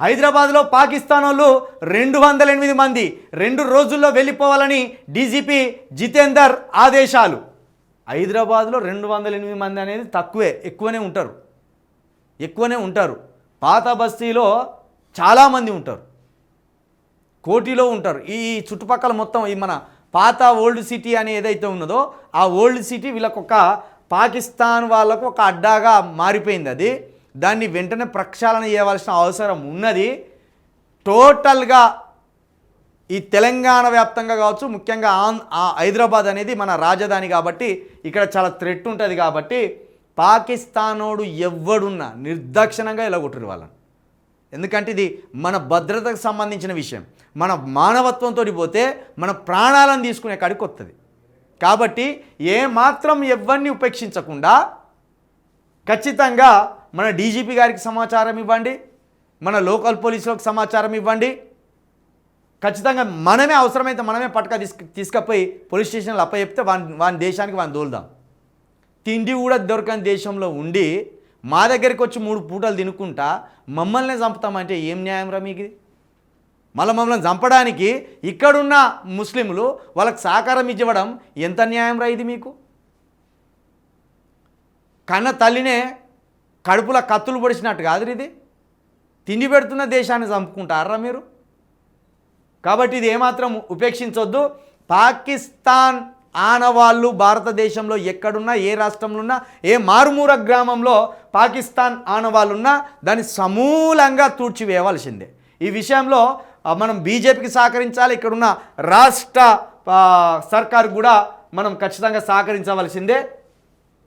హైదరాబాద్లో పాకిస్తాన్ వాళ్ళు రెండు వందల ఎనిమిది మంది రెండు రోజుల్లో వెళ్ళిపోవాలని డీజీపీ జితేందర్ ఆదేశాలు. హైదరాబాద్లో రెండు వందల ఎనిమిది మంది అనేది తక్కువే ఎక్కువనే ఉంటారు. ఎక్కువనే ఉంటారు. పాత బస్తీలో చాలామంది ఉంటారు. కోటిలో ఉంటారు. ఈ చుట్టుపక్కల మొత్తం ఈ మన పాత ఓల్డ్ సిటీ అని ఏదైతే ఉన్నదో ఆ ఓల్డ్ సిటీ వీళ్ళకొక పాకిస్తాన్ వాళ్ళకు ఒక అడ్డాగా మారిపోయింది అది. దాన్ని వెంటనే ప్రక్షాళన చేయవలసిన అవసరం ఉన్నది. టోటల్గా ఈ తెలంగాణ వ్యాప్తంగా కావచ్చు ముఖ్యంగా ఆన్ హైదరాబాద్ అనేది మన రాజధాని కాబట్టి ఇక్కడ చాలా థ్రెట్ ఉంటుంది కాబట్టి పాకిస్తానోడు ఎవ్వడున్నా నిర్దాక్షిణంగా ఇలా కొట్టురు వాళ్ళని. ఎందుకంటే ఇది మన భద్రతకు సంబంధించిన విషయం. మన మానవత్వంతో పోతే మన ప్రాణాలను తీసుకునే కాడికి వస్తుంది కాబట్టి ఏమాత్రం ఎవరిని ఉపేక్షించకుండా ఖచ్చితంగా మన డీజీపీ గారికి సమాచారం ఇవ్వండి. మన లోకల్ పోలీసులకు సమాచారం ఇవ్వండి. ఖచ్చితంగా మనమే అవసరమైతే మనమే పట్టుక తీసుకు తీసుకపోయి పోలీస్ స్టేషన్లో అప్పచెప్తే వాని వాని దేశానికి వాని దోలుదాం. తిండి కూడా దొరకని దేశంలో ఉండి మా దగ్గరికి వచ్చి మూడు పూటలు తినుకుంటా మమ్మల్ని చంపుతామంటే ఏం న్యాయం రా మీకు? మళ్ళీ మమ్మల్ని చంపడానికి ఇక్కడున్న ముస్లింలు వాళ్ళకి సహకారం ఇవ్వడం ఎంత న్యాయం రా ఇది మీకు? కన్న తల్లినే కడుపులో కత్తులు పొడిచినట్టు కాదు ఇది? తిండి పెడుతున్న దేశాన్ని చంపుకుంటారా మీరు? కాబట్టి ఇది ఏమాత్రం ఉపేక్షించొద్దు. పాకిస్తాన్ ఆనవాళ్ళు భారతదేశంలో ఎక్కడున్నా ఏ రాష్ట్రంలో ఉన్నా ఏ మారుమూర గ్రామంలో పాకిస్తాన్ ఆనవాళ్ళున్నా దాన్ని సమూలంగా తూడ్చివేయవలసిందే. ఈ విషయంలో మనం బీజేపీకి సహకరించాలి ఇక్కడున్న రాష్ట్ర సర్కార్ కూడా మనం ఖచ్చితంగా సహకరించవలసిందే.